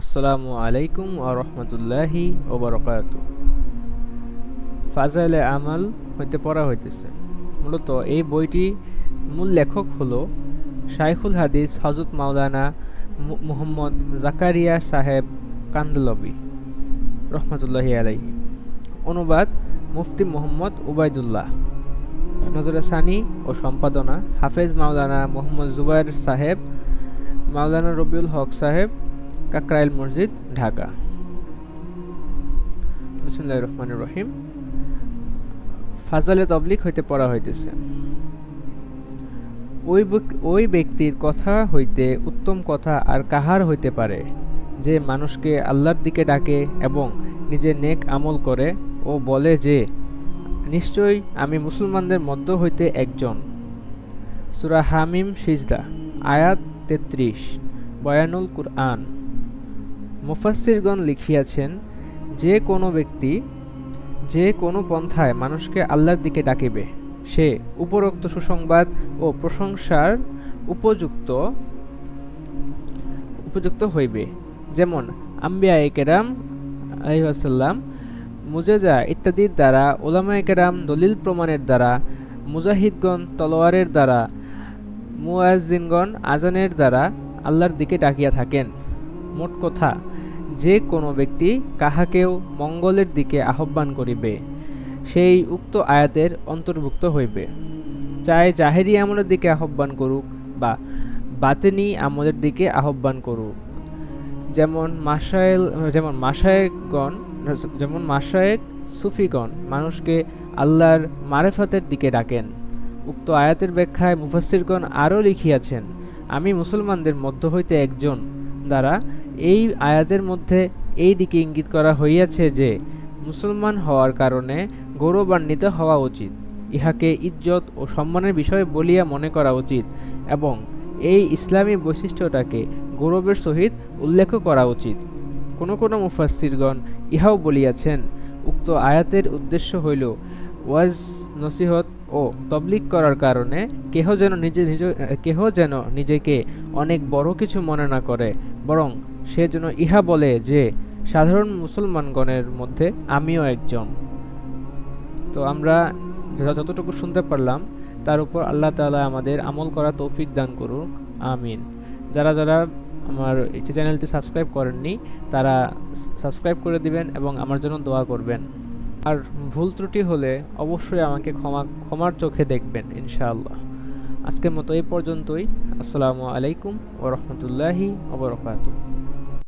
আসসালামু আলাইকুম ও রহমতুল্লাহি ওবরকাত ফাজাইলে আমাল হইতে পড়া হইতেছে। মূলত এই বইটি মূল লেখক হলো শাইখুল হাদিস হজরত মাওলানা মুহাম্মদ জাকারিয়া সাহেব কান্দলবি রহমতুল্লাহি আলাইহি। অনুবাদ মুফতি মোহাম্মদ উবাইদুল্লাহ নজরে সানি ও সম্পাদনা হাফেজ মাওলানা মোহাম্মদ জুবাইর সাহেব, মাওলানা রবিউল হক সাহেব কাকরাইল মসজিদ, ঢাকা। বিসমুল্লাহ রহমান রহিম। ফাজালে তবলিক হইতে পড়া হইতেছে। ওই ওই ব্যক্তির কথা হইতে উত্তম কথা আর কাহার হইতে পারে? যে মানুষকে আল্লাহর দিকে ডাকে এবং নিজে নেক আমল করে ও বলে যে, নিশ্চয়ই আমি মুসলমানদের মধ্য হইতে একজন। সুরা হামিম, সিজদা, আয়াত তেত্রিশ, বয়ানুল কুরআন। মুফাসসিরগণ লিখিয়াছেন, যে কোনো ব্যক্তি যে কোনো পন্থায় মানুষকে আল্লাহর দিকে ডাকিবে, সে উপরোক্ত সুসংবাদ ও প্রশংসার উপযুক্ত উপযুক্ত হইবে। যেমন আম্বিয়া একেরাম আলহাসাল্লাম মুজেজা ইত্যাদির দ্বারা ওলামায়ে একেরাম দলিল প্রমাণের দ্বারা, মুজাহিদগণ তলোয়ারের দ্বারা, মুয়াজ্জিনগণ আজানের দ্বারা আল্লাহর দিকে ডাকিয়া থাকেন। মোট কথা, যে কোনো ব্যক্তি কাহাকেও মঙ্গলের দিকে আহ্বান করিবে, সেই উক্ত আয়াতের অন্তর্ভুক্ত হইবে। চাই জাহেরি আমলের দিকে আহ্বান করুক বা বাতেনি আমলের দিকে আহ্বান করুক। যেমন মাসায়েল যেমন মাসায়েকগণ যেমন মাসায়েক সুফিগণ মানুষকে আল্লাহর মারেফাতের দিকে ডাকেন। উক্ত আয়াতের ব্যাখ্যায় মুফাসসিরগণ আরও লিখিয়াছেন, আমি মুসলমানদের মধ্য হইতে একজন, দ্বারা এই আয়াতের মধ্যে এই দিকে ইঙ্গিত করা হইয়াছে যে, মুসলমান হওয়ার কারণে গৌরবান্বিত হওয়া উচিত। ইহাকে ইজ্জত ও সম্মানের বিষয় বলিয়া মনে করা উচিত এবং এই ইসলামী বৈশিষ্ট্যটাকে গৌরবের সহিত উল্লেখ করা উচিত। কোনো কোনো মুফাসসিরগণ ইহাও বলিয়াছেন, উক্ত আয়াতের উদ্দেশ্য হইল ওয়াজ, নসিহত ও তবলিক করার কারণে কেহ যেন নিজে নিজ, কেহ যেন নিজেকে অনেক বড় কিছু মনে না করে, বরং সে যেন ইহা বলে যে, সাধারণ মুসলমানগণের মধ্যে আমিও একজন। তো আমরা যতটুকু শুনতে পারলাম, তার উপর আল্লাহ তাআলা আমাদের আমল করা তৌফিক দান করুক। আমিন। যারা যারা আমার এই চ্যানেলটি সাবস্ক্রাইব করেননি, তারা সাবস্ক্রাইব করে দিবেন এবং আমার জন্য দোয়া করবেন। আর ভুল ত্রুটি হলে অবশ্যই আমাকে ক্ষমা ক্ষমার চোখে দেখবেন, ইনশাআল্লাহ। আজকের মতো এই পর্যন্তই। আসসালামু আলাইকুম ও ওবরকাতুহ